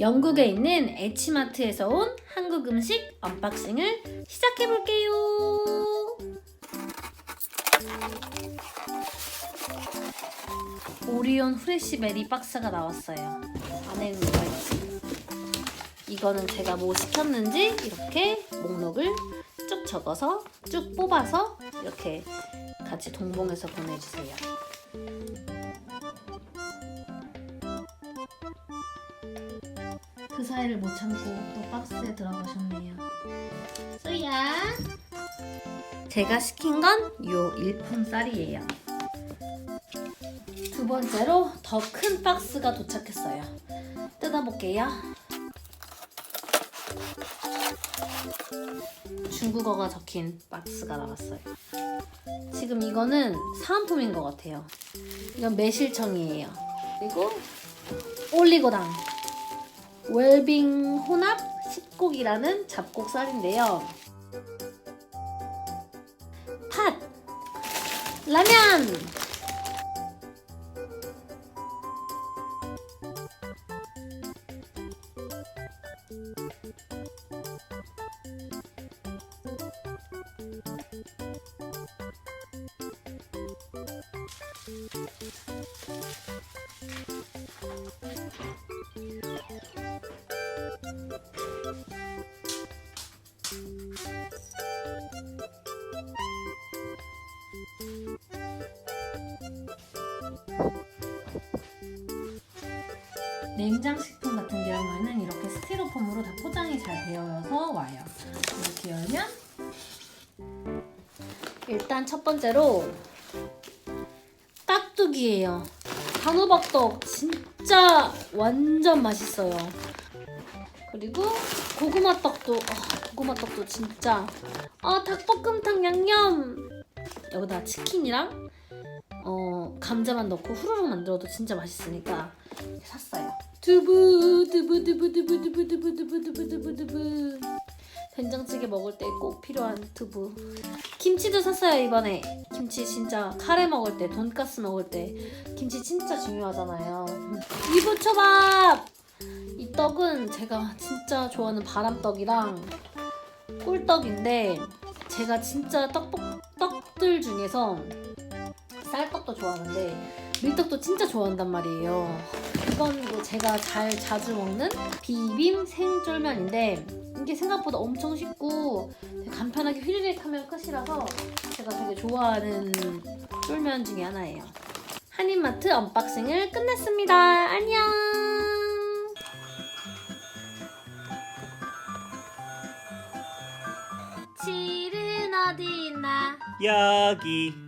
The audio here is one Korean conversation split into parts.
영국에 있는 에치마트에서 온 한국 음식 언박싱을 시작해 볼게요. 오리온 후레쉬베리 박스가 나왔어요. 안에는 뭐가 있지? 이거는 제가 뭐 시켰는지 이렇게 목록을 쭉 적어서 쭉 뽑아서 이렇게 같이 동봉해서 보내주세요. 그 사이를 못 참고 또 박스에 들어가셨네요. 쏘야. 제가 시킨 건 요 일품 쌀이에요. 두 번째로 더 큰 박스가 도착했어요. 뜯어볼게요. 중국어가 적힌 박스가 나왔어요. 지금 이거는 사은품인 것 같아요. 이건 매실청이에요. 그리고 올리고당. 웰빙 혼합 식곡이라는 잡곡 쌀인데요. 팥, 라면, 냉장식품 같은 경우에는 이렇게 스티로폼으로 다 포장이 잘 되어서 와요. 이렇게 열면 일단 첫 번째로 깍두기예요. 단호박떡 진짜 완전 맛있어요. 그리고 고구마 떡도 아, 고구마 떡도 진짜 아 닭볶음탕 양념 여기다 치킨이랑 어 감자만 넣고 후루룩 만들어도 진짜 맛있으니까 샀어요. 두부 두부 두부 두부 두부 두부 두부 두부 두부 두부. 된장찌개 먹을 때 꼭 필요한 두부. 김치도 샀어요 이번에. 김치 진짜 카레 먹을 때 돈가스 먹을 때 김치 진짜 중요하잖아요. 이부초밥! 이 떡은 제가 진짜 좋아하는 바람떡이랑 꿀떡인데 제가 진짜 떡볶 떡들 중에서 쌀떡도 좋아하는데 밀떡도 진짜 좋아한단 말이에요. 이건 뭐 제가 잘 자주 먹는 비빔 생쫄면인데 이게 생각보다 엄청 쉽고 간편하게 휘리릭 하면 끝이라서 제가 되게 좋아하는 쫄면 중에 하나예요. 한인마트 언박싱을 끝냈습니다. 안녕! 여기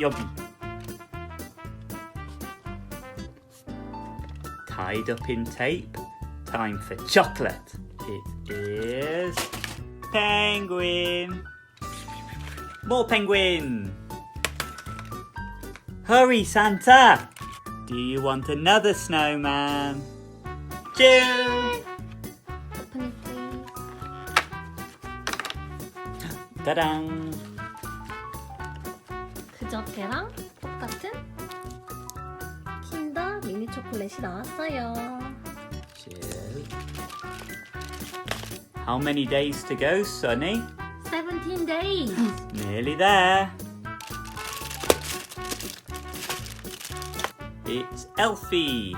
여기 Tied up in tape. Time for chocolate. It is penguin. More penguin. Hurry Santa. Do you want another snowman? Jill Open 그저께랑 똑같은 킨더 미니 초콜릿이 나왔어요. Jill How many days to go, Sonny? 17 days. Nearly there. It's Elfie.